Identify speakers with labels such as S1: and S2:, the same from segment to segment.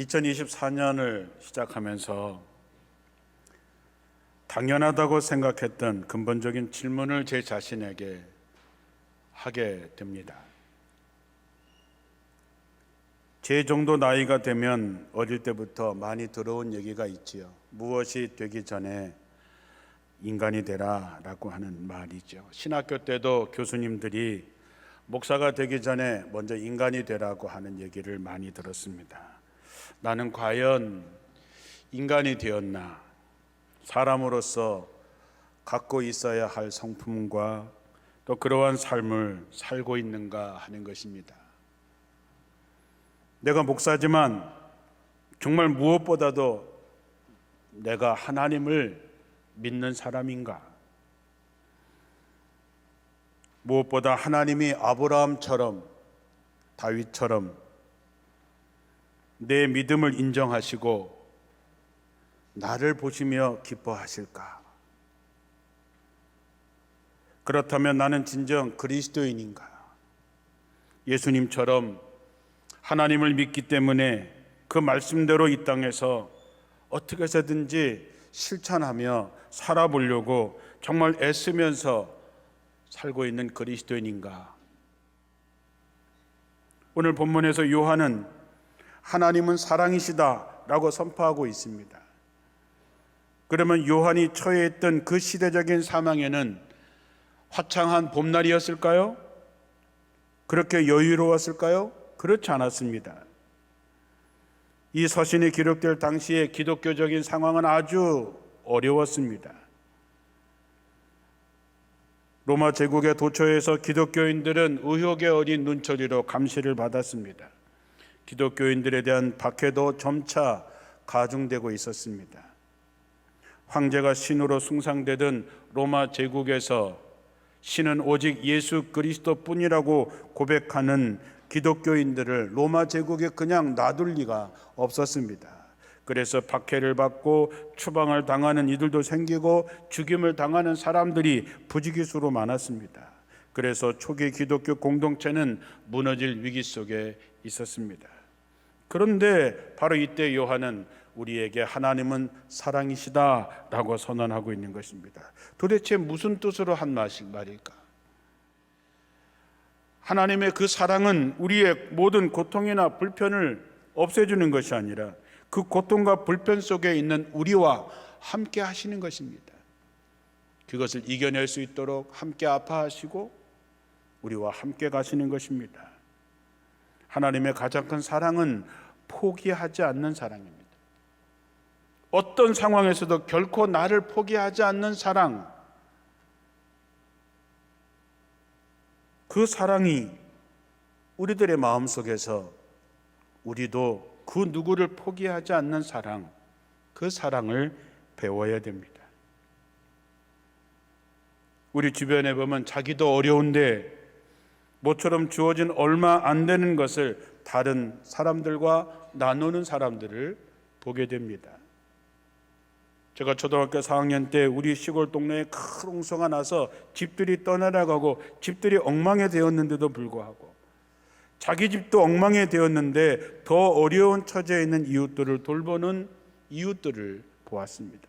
S1: 2024년을 시작하면서 당연하다고 생각했던 근본적인 질문을 제 자신에게 하게 됩니다. 제 정도 나이가 되면 어릴 때부터 많이 들어온 얘기가 있지요. 무엇이 되기 전에 인간이 되라라고 하는 말이죠. 신학교 때도 교수님들이 목사가 되기 전에 먼저 인간이 되라고 하는 얘기를 많이 들었습니다. 나는 과연 인간이 되었나? 사람으로서 갖고 있어야 할 성품과 또 그러한 삶을 살고 있는가 하는 것입니다. 내가 목사지만 정말 무엇보다도 내가 하나님을 믿는 사람인가? 무엇보다 하나님이 아브라함처럼 다윗처럼 내 믿음을 인정하시고 나를 보시며 기뻐하실까? 그렇다면 나는 진정 그리스도인인가? 예수님처럼 하나님을 믿기 때문에 그 말씀대로 이 땅에서 어떻게 해서든지 실천하며 살아보려고 정말 애쓰면서 살고 있는 그리스도인인가? 오늘 본문에서 요한은 하나님은 사랑이시다라고 선포하고 있습니다. 그러면 요한이 처해있던 그 시대적인 사망에는 화창한 봄날이었을까요? 그렇게 여유로웠을까요? 그렇지 않았습니다. 이 서신이 기록될 당시에 기독교적인 상황은 아주 어려웠습니다. 로마 제국의 도처에서 기독교인들은 의혹에 어린 눈초리로 감시를 받았습니다. 기독교인들에 대한 박해도 점차 가중되고 있었습니다. 황제가 신으로 숭상되던 로마 제국에서 신은 오직 예수 그리스도뿐이라고 고백하는 기독교인들을 로마 제국에 그냥 놔둘 리가 없었습니다. 그래서 박해를 받고 추방을 당하는 이들도 생기고 죽임을 당하는 사람들이 부지기수로 많았습니다. 그래서 초기 기독교 공동체는 무너질 위기 속에 있었습니다. 그런데 바로 이때 요한은 우리에게 하나님은 사랑이시다라고 선언하고 있는 것입니다. 도대체 무슨 뜻으로 한 말일까? 하나님의 그 사랑은 우리의 모든 고통이나 불편을 없애주는 것이 아니라 그 고통과 불편 속에 있는 우리와 함께 하시는 것입니다. 그것을 이겨낼 수 있도록 함께 아파하시고 우리와 함께 가시는 것입니다. 하나님의 가장 큰 사랑은 포기하지 않는 사랑입니다. 어떤 상황에서도 결코 나를 포기하지 않는 사랑, 그 사랑이 우리들의 마음 속에서 우리도 그 누구를 포기하지 않는 사랑, 그 사랑을 배워야 됩니다. 우리 주변에 보면 자기도 어려운데 모처럼 주어진 얼마 안 되는 것을 다른 사람들과 나누는 사람들을 보게 됩니다. 제가 초등학교 4학년 때 우리 시골 동네에 큰 홍수가 나서 집들이 떠나가고 집들이 엉망이 되었는데도 불구하고 자기 집도 엉망이 되었는데 더 어려운 처지에 있는 이웃들을 돌보는 이웃들을 보았습니다.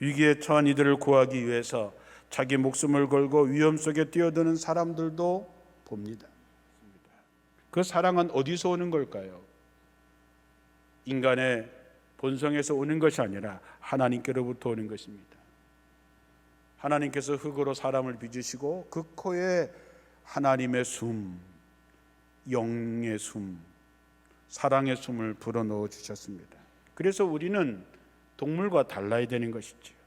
S1: 위기에 처한 이들을 구하기 위해서 자기 목숨을 걸고 위험 속에 뛰어드는 사람들도 봅니다. 그 사랑은 어디서 오는 걸까요? 인간의 본성에서 오는 것이 아니라 하나님께로부터 오는 것입니다. 하나님께서 흙으로 사람을 빚으시고 그 코에 하나님의 숨, 영의 숨, 사랑의 숨을 불어넣어 주셨습니다. 그래서 우리는 동물과 달라야 되는 것이지요.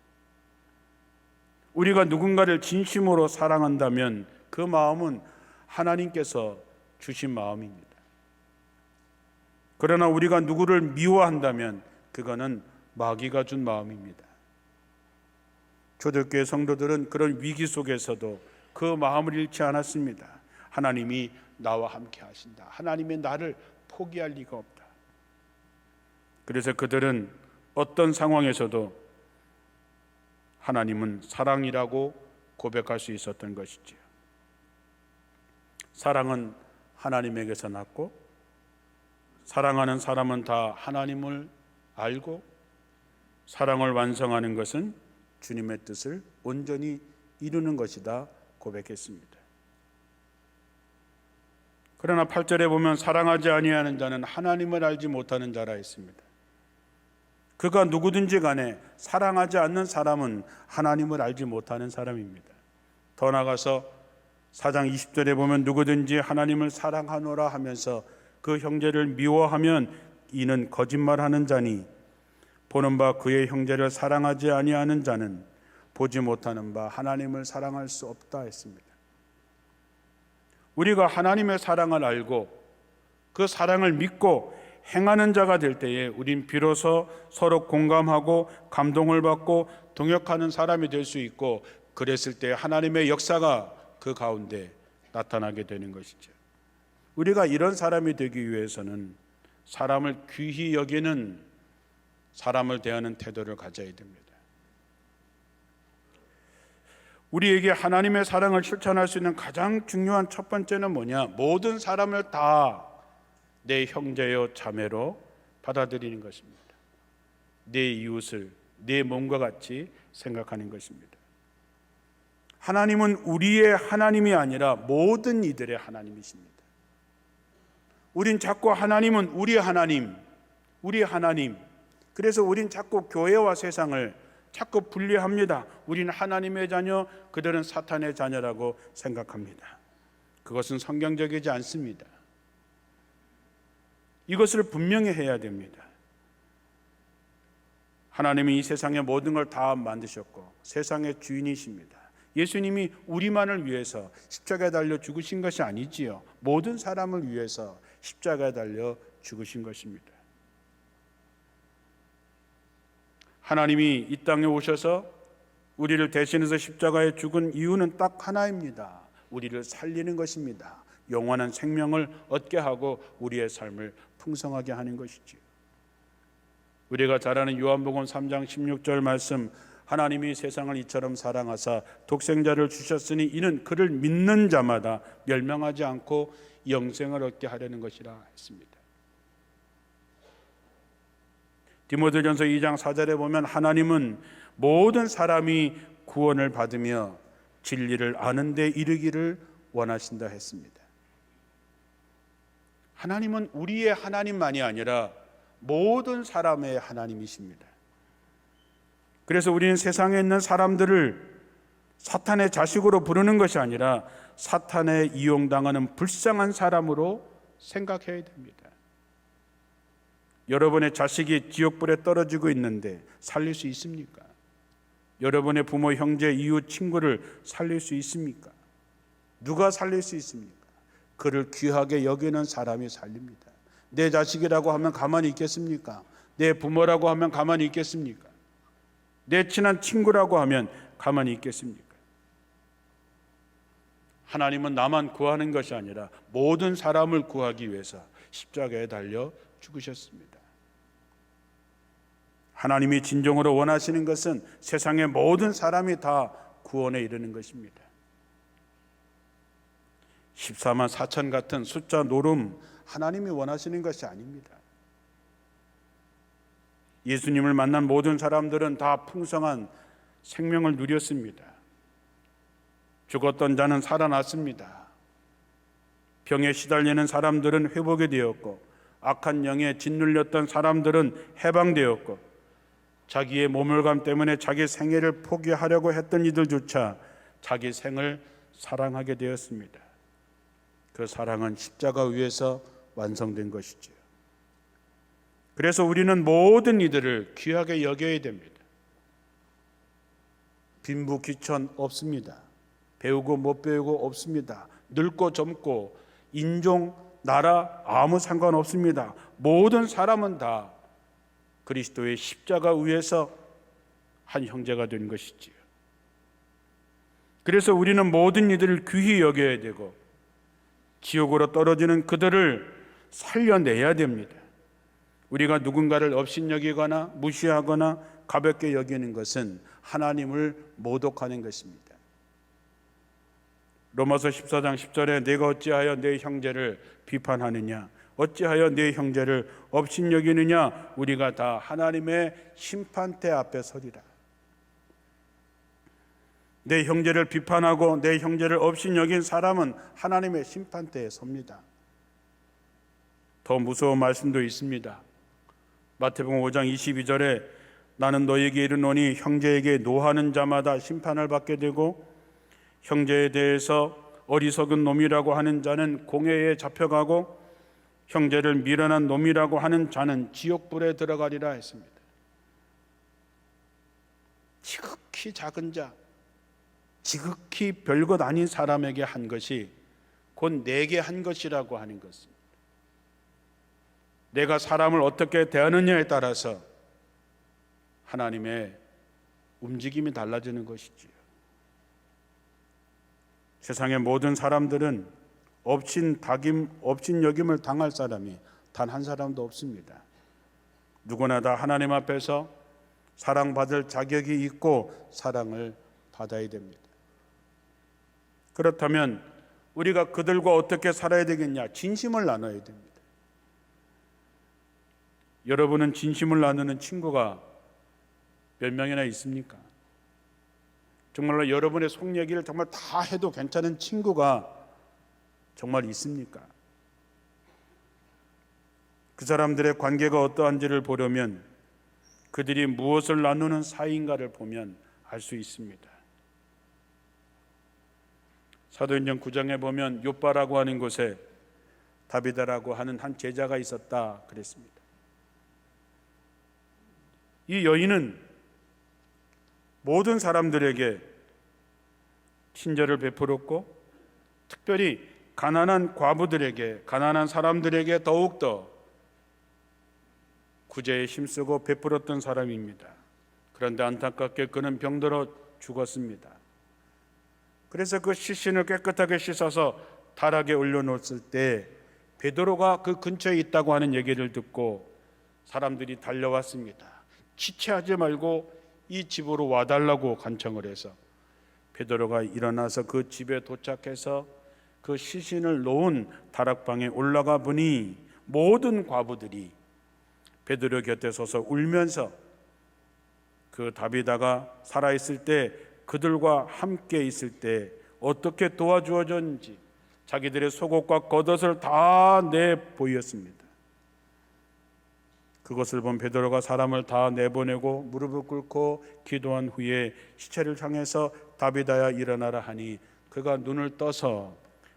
S1: 우리가 누군가를 진심으로 사랑한다면 그 마음은 하나님께서 주신 마음입니다. 그러나 우리가 누구를 미워한다면 그거는 마귀가 준 마음입니다. 초대교회 성도들은 그런 위기 속에서도 그 마음을 잃지 않았습니다. 하나님이 나와 함께 하신다. 하나님이 나를 포기할 리가 없다. 그래서 그들은 어떤 상황에서도 하나님은 사랑이라고 고백할 수 있었던 것이지요. 사랑은 하나님에게서 났고 사랑하는 사람은 다 하나님을 알고 사랑을 완성하는 것은 주님의 뜻을 온전히 이루는 것이다 고백했습니다. 그러나 8절에 보면 사랑하지 아니하는 자는 하나님을 알지 못하는 자라 했습니다. 그가 누구든지 간에 사랑하지 않는 사람은 하나님을 알지 못하는 사람입니다. 더 나아가서 4장 20절에 보면 누구든지 하나님을 사랑하노라 하면서 그 형제를 미워하면 이는 거짓말하는 자니 보는 바 그의 형제를 사랑하지 아니하는 자는 보지 못하는 바 하나님을 사랑할 수 없다 했습니다. 우리가 하나님의 사랑을 알고 그 사랑을 믿고 행하는 자가 될 때에 우린 비로소 서로 공감하고 감동을 받고 동역하는 사람이 될 수 있고 그랬을 때 하나님의 역사가 그 가운데 나타나게 되는 것이죠. 우리가 이런 사람이 되기 위해서는 사람을 귀히 여기는 사람을 대하는 태도를 가져야 됩니다. 우리에게 하나님의 사랑을 실천할 수 있는 가장 중요한 첫 번째는 뭐냐? 모든 사람을 다 내 형제요 자매로 받아들이는 것입니다. 내 이웃을 내 몸과 같이 생각하는 것입니다. 하나님은 우리의 하나님이 아니라 모든 이들의 하나님이십니다. 우린 자꾸 하나님은 우리의 하나님, 우리 하나님. 그래서 우린 자꾸 교회와 세상을 자꾸 분리합니다. 우리는 하나님의 자녀, 그들은 사탄의 자녀라고 생각합니다. 그것은 성경적이지 않습니다. 이것을 분명히 해야 됩니다. 하나님이 이 세상의 모든 걸 다 만드셨고 세상의 주인이십니다. 예수님이 우리만을 위해서 십자가에 달려 죽으신 것이 아니지요. 모든 사람을 위해서 십자가에 달려 죽으신 것입니다. 하나님이 이 땅에 오셔서 우리를 대신해서 십자가에 죽은 이유는 딱 하나입니다. 우리를 살리는 것입니다. 영원한 생명을 얻게 하고 우리의 삶을 풍성하게 하는 것이지요. 우리가 잘 아는 요한복음 3장 16절 말씀 하나님이 세상을 이처럼 사랑하사 독생자를 주셨으니 이는 그를 믿는 자마다 멸망하지 않고 영생을 얻게 하려는 것이라 했습니다. 디모데전서 2장 4절에 보면 하나님은 모든 사람이 구원을 받으며 진리를 아는 데 이르기를 원하신다 했습니다. 하나님은 우리의 하나님만이 아니라 모든 사람의 하나님이십니다. 그래서 우리는 세상에 있는 사람들을 사탄의 자식으로 부르는 것이 아니라 사탄에 이용당하는 불쌍한 사람으로 생각해야 됩니다. 여러분의 자식이 지옥불에 떨어지고 있는데 살릴 수 있습니까? 여러분의 부모, 형제, 이웃, 친구를 살릴 수 있습니까? 누가 살릴 수 있습니까? 그를 귀하게 여기는 사람이 살립니다. 내 자식이라고 하면 가만히 있겠습니까? 내 부모라고 하면 가만히 있겠습니까? 내 친한 친구라고 하면 가만히 있겠습니까? 하나님은 나만 구하는 것이 아니라 모든 사람을 구하기 위해서 십자가에 달려 죽으셨습니다. 하나님이 진정으로 원하시는 것은 세상의 모든 사람이 다 구원에 이르는 것입니다. 14만 4천 같은 숫자 노름 하나님이 원하시는 것이 아닙니다. 예수님을 만난 모든 사람들은 다 풍성한 생명을 누렸습니다. 죽었던 자는 살아났습니다. 병에 시달리는 사람들은 회복이 되었고 악한 영에 짓눌렸던 사람들은 해방되었고 자기의 모멸감 때문에 자기 생애를 포기하려고 했던 이들조차 자기 생을 사랑하게 되었습니다. 그 사랑은 십자가 위에서 완성된 것이지요. 그래서 우리는 모든 이들을 귀하게 여겨야 됩니다. 빈부 귀천 없습니다. 배우고 못 배우고 없습니다. 늙고 젊고 인종 나라 아무 상관 없습니다. 모든 사람은 다 그리스도의 십자가 위에서 한 형제가 된 것이지요. 그래서 우리는 모든 이들을 귀히 여겨야 되고 지옥으로 떨어지는 그들을 살려내야 됩니다. 우리가 누군가를 업신여기거나 무시하거나 가볍게 여기는 것은 하나님을 모독하는 것입니다. 로마서 14장 10절에 내가 어찌하여 내 형제를 비판하느냐 어찌하여 내 형제를 업신여기느냐 우리가 다 하나님의 심판대 앞에 서리라 내 형제를 비판하고 내 형제를 업신여긴 사람은 하나님의 심판대에 섭니다 더 무서운 말씀도 있습니다 마태복음 5장 22절에 나는 너에게 이르노니 형제에게 노하는 자마다 심판을 받게 되고 형제에 대해서 어리석은 놈이라고 하는 자는 공회에 잡혀가고 형제를 미련한 놈이라고 하는 자는 지옥불에 들어가리라 했습니다. 지극히 작은 자, 지극히 별것 아닌 사람에게 한 것이 곧 내게 한 것이라고 하는 것입니다. 내가 사람을 어떻게 대하느냐에 따라서 하나님의 움직임이 달라지는 것이지요. 세상의 모든 사람들은 업신 다김 업신 여김을 당할 사람이 단 한 사람도 없습니다. 누구나 다 하나님 앞에서 사랑받을 자격이 있고 사랑을 받아야 됩니다. 그렇다면 우리가 그들과 어떻게 살아야 되겠냐? 진심을 나눠야 됩니다. 여러분은 진심을 나누는 친구가 몇 명이나 있습니까? 정말로 여러분의 속 얘기를 정말 다 해도 괜찮은 친구가 정말 있습니까? 그 사람들의 관계가 어떠한지를 보려면 그들이 무엇을 나누는 사이인가를 보면 알 수 있습니다. 사도행전 9장에 보면 요바라고 하는 곳에 다비다라고 하는 한 제자가 있었다 그랬습니다. 이 여인은 모든 사람들에게 친절을 베풀었고 특별히 가난한 과부들에게 가난한 사람들에게 더욱더 구제에 힘쓰고 베풀었던 사람입니다. 그런데 안타깝게 그는 병들어 죽었습니다. 그래서 그 시신을 깨끗하게 씻어서 타락에 올려놓았을 때 베드로가 그 근처에 있다고 하는 얘기를 듣고 사람들이 달려왔습니다. 지체하지 말고 이 집으로 와달라고 간청을 해서 베드로가 일어나서 그 집에 도착해서 그 시신을 놓은 다락방에 올라가 보니 모든 과부들이 베드로 곁에 서서 울면서 그 다비다가 살아 있을 때 그들과 함께 있을 때 어떻게 도와주어졌는지 자기들의 속옷과 겉옷을 다 내 보였습니다. 그것을 본 베드로가 사람을 다 내보내고 무릎을 꿇고 기도한 후에 시체를 향해서 다비다야 일어나라 하니 그가 눈을 떠서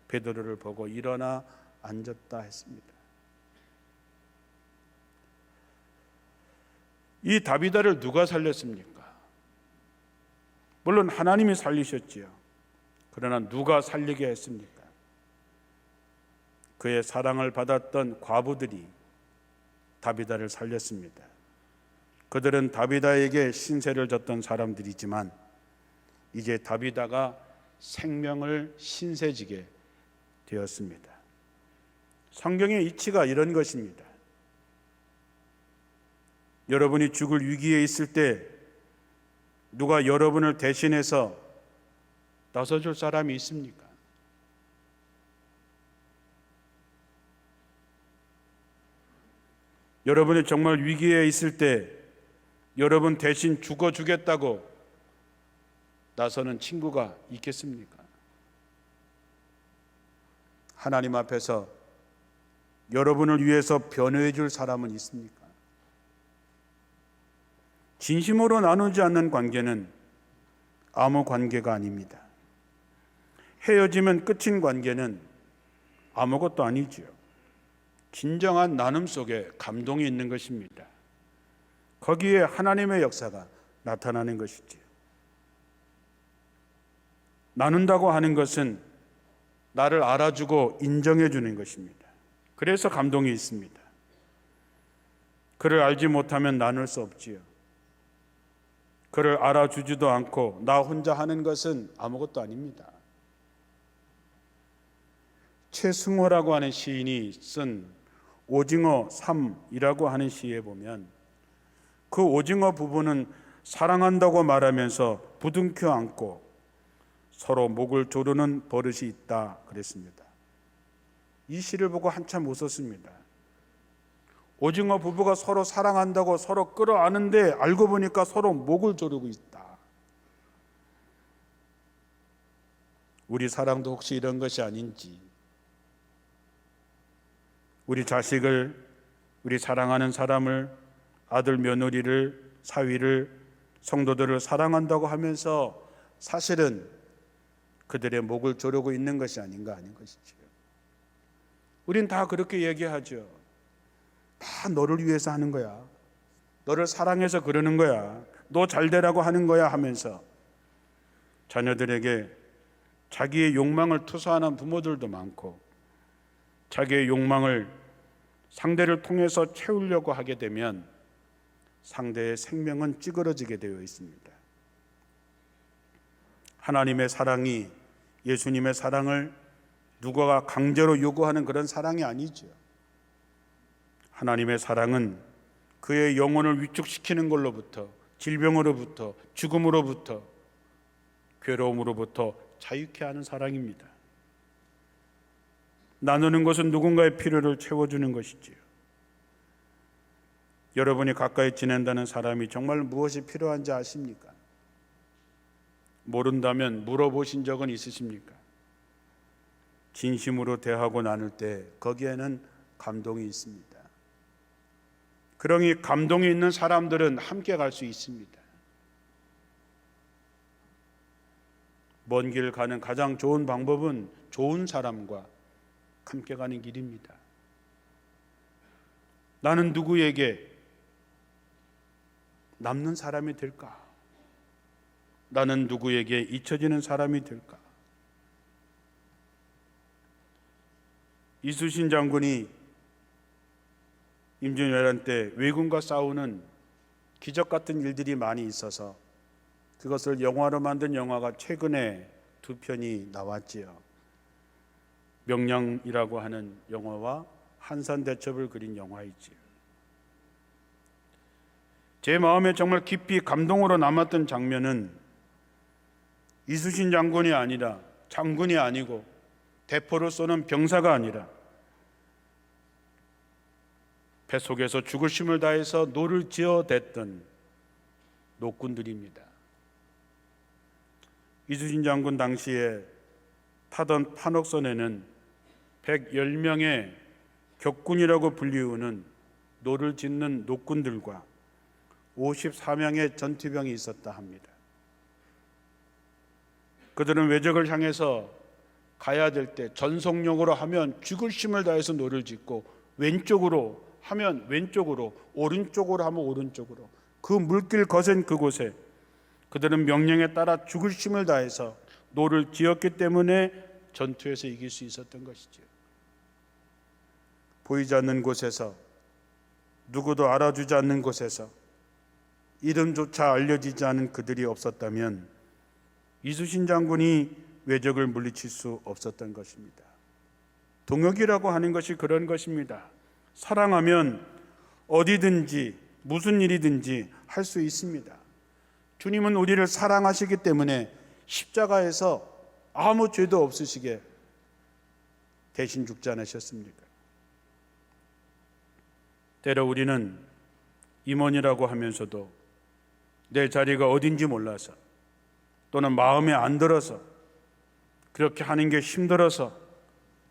S1: 베드로를 보고 일어나 앉았다 했습니다. 이 다비다를 누가 살렸습니까? 물론 하나님이 살리셨지요. 그러나 누가 살리게 했습니까? 그의 사랑을 받았던 과부들이 다비다를 살렸습니다. 그들은 다비다에게 신세를 졌던 사람들이지만 이제 다비다가 생명을 신세지게 되었습니다. 성경의 이치가 이런 것입니다. 여러분이 죽을 위기에 있을 때 누가 여러분을 대신해서 나서줄 사람이 있습니까? 여러분이 정말 위기에 있을 때 여러분 대신 죽어 주겠다고 나서는 친구가 있겠습니까? 하나님 앞에서 여러분을 위해서 변호해 줄 사람은 있습니까? 진심으로 나누지 않는 관계는 아무 관계가 아닙니다. 헤어지면 끝인 관계는 아무것도 아니지요. 진정한 나눔 속에 감동이 있는 것입니다. 거기에 하나님의 역사가 나타나는 것이지요. 나눈다고 하는 것은 나를 알아주고 인정해 주는 것입니다. 그래서 감동이 있습니다. 그를 알지 못하면 나눌 수 없지요. 그를 알아주지도 않고 나 혼자 하는 것은 아무것도 아닙니다. 최승호라고 하는 시인이 쓴 오징어 3이라고 하는 시에 보면 그 오징어 부부는 사랑한다고 말하면서 부둥켜 안고 서로 목을 조르는 버릇이 있다 그랬습니다. 이 시를 보고 한참 웃었습니다. 오징어 부부가 서로 사랑한다고 서로 끌어안는데 알고 보니까 서로 목을 조르고 있다. 우리 사랑도 혹시 이런 것이 아닌지. 우리 자식을, 우리 사랑하는 사람을, 아들, 며느리를, 사위를, 성도들을 사랑한다고 하면서 사실은 그들의 목을 조르고 있는 것이 아닌가 아닌 것이죠. 우린 다 그렇게 얘기하죠. 다 너를 위해서 하는 거야. 너를 사랑해서 그러는 거야. 너 잘 되라고 하는 거야 하면서 자녀들에게 자기의 욕망을 투사하는 부모들도 많고 자기의 욕망을 상대를 통해서 채우려고 하게 되면 상대의 생명은 찌그러지게 되어 있습니다. 하나님의 사랑이 예수님의 사랑을 누가가 강제로 요구하는 그런 사랑이 아니죠. 하나님의 사랑은 그의 영혼을 위축시키는 걸로부터 질병으로부터 죽음으로부터 괴로움으로부터 자유케 하는 사랑입니다. 나누는 것은 누군가의 필요를 채워주는 것이지요. 여러분이 가까이 지낸다는 사람이 정말 무엇이 필요한지 아십니까? 모른다면 물어보신 적은 있으십니까? 진심으로 대하고 나눌 때 거기에는 감동이 있습니다. 그러니 감동이 있는 사람들은 함께 갈 수 있습니다. 먼 길 가는 가장 좋은 방법은 좋은 사람과 함께 가는 길입니다. 나는 누구에게 남는 사람이 될까? 나는 누구에게 잊혀지는 사람이 될까? 이수신 장군이 임진왜란 때 왜군과 싸우는 기적 같은 일들이 많이 있어서 그것을 영화로 만든 영화가 최근에 두 편이 나왔지요. 명량이라고 하는 영화와 한산 대첩을 그린 영화이지요. 제 마음에 정말 깊이 감동으로 남았던 장면은 이수신 장군이 아니라 장군이 아니고 대포를 쏘는 병사가 아니라 배 속에서 죽을 힘을 다해서 노를 지어댔던 노군들입니다. 이수신 장군 당시에 타던 판옥선에는 110명의 격군이라고 불리우는 노를 짓는 노군들과 54명의 전투병이 있었다 합니다. 그들은 외적을 향해서 가야 될 때 전속력으로 하면 죽을 힘을 다해서 노를 짓고 왼쪽으로 하면 왼쪽으로 오른쪽으로 하면 오른쪽으로 그 물길 거센 그곳에 그들은 명령에 따라 죽을 힘을 다해서 노를 지었기 때문에 전투에서 이길 수 있었던 것이죠. 보이지 않는 곳에서 누구도 알아주지 않는 곳에서 이름조차 알려지지 않은 그들이 없었다면 이수신 장군이 외적을 물리칠 수 없었던 것입니다. 동역이라고 하는 것이 그런 것입니다. 사랑하면 어디든지 무슨 일이든지 할 수 있습니다. 주님은 우리를 사랑하시기 때문에 십자가에서 아무 죄도 없으시게 대신 죽지 않으셨습니까? 때로 우리는 임원이라고 하면서도 내 자리가 어딘지 몰라서 또는 마음에 안 들어서 그렇게 하는 게 힘들어서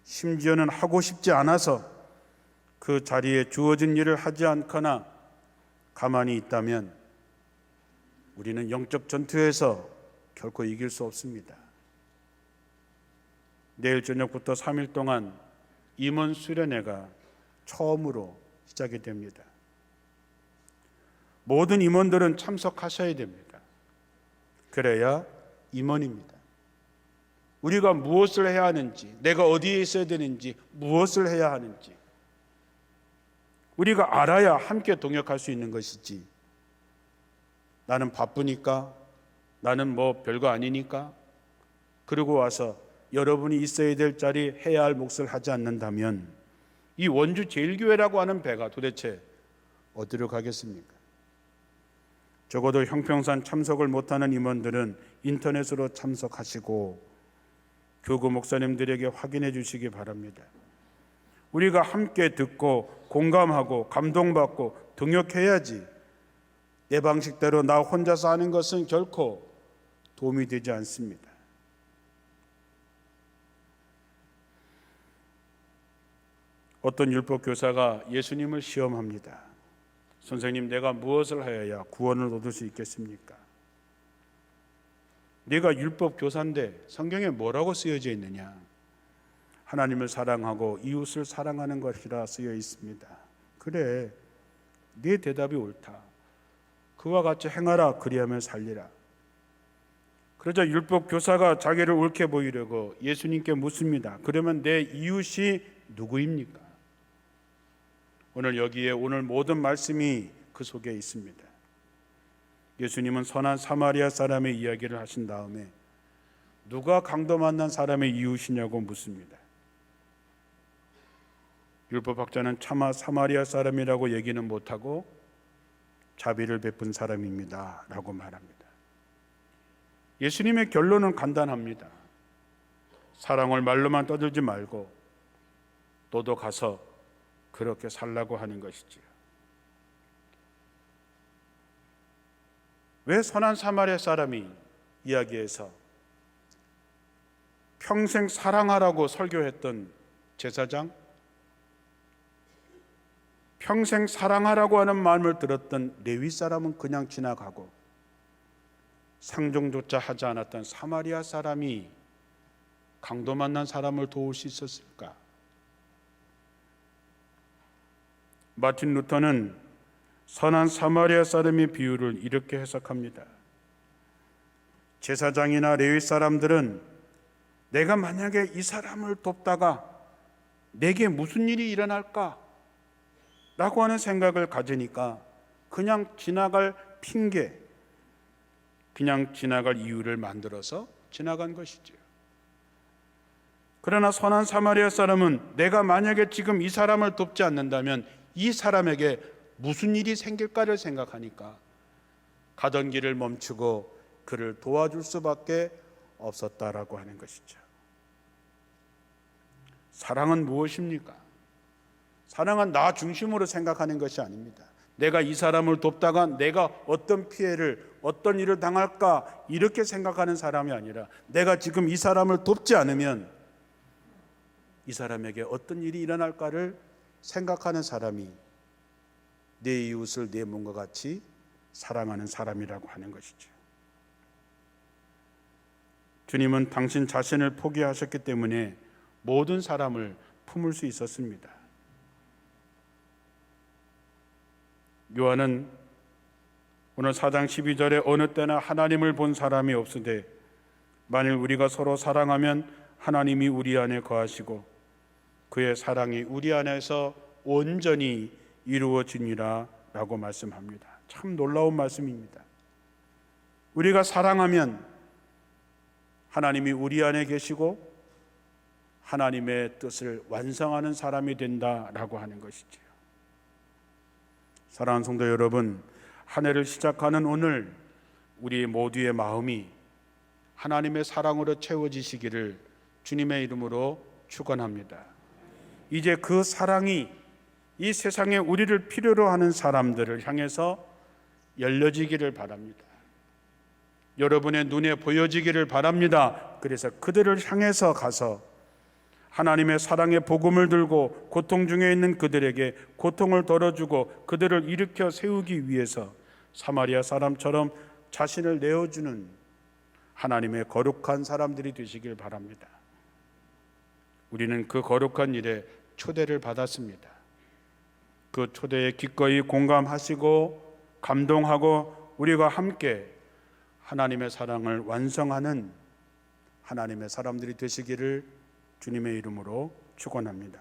S1: 심지어는 하고 싶지 않아서 그 자리에 주어진 일을 하지 않거나 가만히 있다면 우리는 영적 전투에서 결코 이길 수 없습니다. 내일 저녁부터 3일 동안 임원 수련회가 처음으로 시작이 됩니다. 모든 임원들은 참석하셔야 됩니다. 그래야 임원입니다. 우리가 무엇을 해야 하는지, 내가 어디에 있어야 되는지, 무엇을 해야 하는지, 우리가 알아야 함께 동역할 수 있는 것이지. 나는 바쁘니까, 나는 뭐 별거 아니니까, 그러고 와서 여러분이 있어야 될 자리, 해야 할 몫을 하지 않는다면, 이 원주 제일교회라고 하는 배가 도대체 어디로 가겠습니까? 적어도 형평산 참석을 못하는 임원들은 인터넷으로 참석하시고 교구 목사님들에게 확인해 주시기 바랍니다. 우리가 함께 듣고 공감하고 감동받고 동역해야지 내 방식대로 나 혼자서 하는 것은 결코 도움이 되지 않습니다. 어떤 율법 교사가 예수님을 시험합니다. 선생님, 내가 무엇을 하여야 구원을 얻을 수 있겠습니까? 네가 율법 교사인데 성경에 뭐라고 쓰여져 있느냐? 하나님을 사랑하고 이웃을 사랑하는 것이라 쓰여 있습니다. 그래, 네 대답이 옳다. 그와 같이 행하라 그리하면 살리라. 그러자 율법 교사가 자기를 옳게 보이려고 예수님께 묻습니다. 그러면 내 이웃이 누구입니까? 오늘 여기에 오늘 모든 말씀이 그 속에 있습니다. 예수님은 선한 사마리아 사람의 이야기를 하신 다음에 누가 강도 만난 사람의 이웃이냐고 묻습니다. 율법학자는 차마 사마리아 사람이라고 얘기는 못하고 자비를 베푼 사람입니다 라고 말합니다. 예수님의 결론은 간단합니다. 사랑을 말로만 떠들지 말고 너도 가서 그렇게 살라고 하는 것이지요. 왜 선한 사마리아 사람이 이야기에서 평생 사랑하라고 설교했던 제사장 평생 사랑하라고 하는 마음을 들었던 레위 사람은 그냥 지나가고 상종조차 하지 않았던 사마리아 사람이 강도 만난 사람을 도울 수 있었을까? 마틴 루터는 선한 사마리아 사람의 비유를 이렇게 해석합니다. 제사장이나 레위 사람들은 내가 만약에 이 사람을 돕다가 내게 무슨 일이 일어날까? 라고 하는 생각을 가지니까 그냥 지나갈 핑계, 그냥 지나갈 이유를 만들어서 지나간 것이죠. 그러나 선한 사마리아 사람은 내가 만약에 지금 이 사람을 돕지 않는다면 이 사람에게 무슨 일이 생길까를 생각하니까 가던 길을 멈추고 그를 도와줄 수밖에 없었다라고 하는 것이죠. 사랑은 무엇입니까? 사랑은 나 중심으로 생각하는 것이 아닙니다. 내가 이 사람을 돕다가 내가 어떤 피해를 어떤 일을 당할까 이렇게 생각하는 사람이 아니라 내가 지금 이 사람을 돕지 않으면 이 사람에게 어떤 일이 일어날까를 생각하는 사람이 내 이웃을 내 몸과 같이 사랑하는 사람이라고 하는 것이죠. 주님은 당신 자신을 포기하셨기 때문에 모든 사람을 품을 수 있었습니다. 요한은 오늘 4장 12절에 어느 때나 하나님을 본 사람이 없으되 만일 우리가 서로 사랑하면 하나님이 우리 안에 거하시고 그의 사랑이 우리 안에서 온전히 이루어지니라 라고 말씀합니다. 참 놀라운 말씀입니다. 우리가 사랑하면 하나님이 우리 안에 계시고 하나님의 뜻을 완성하는 사람이 된다라고 하는 것이지요. 사랑하는 성도 여러분, 한 해를 시작하는 오늘 우리 모두의 마음이 하나님의 사랑으로 채워지시기를 주님의 이름으로 축원합니다. 이제 그 사랑이 이 세상에 우리를 필요로 하는 사람들을 향해서 열려지기를 바랍니다. 여러분의 눈에 보여지기를 바랍니다. 그래서 그들을 향해서 가서 하나님의 사랑의 복음을 들고 고통 중에 있는 그들에게 고통을 덜어주고 그들을 일으켜 세우기 위해서 사마리아 사람처럼 자신을 내어주는 하나님의 거룩한 사람들이 되시길 바랍니다. 우리는 그 거룩한 일에 초대를 받았습니다. 그 초대에 기꺼이 공감하시고 감동하고 우리가 함께 하나님의 사랑을 완성하는 하나님의 사람들이 되시기를 주님의 이름으로 축원합니다.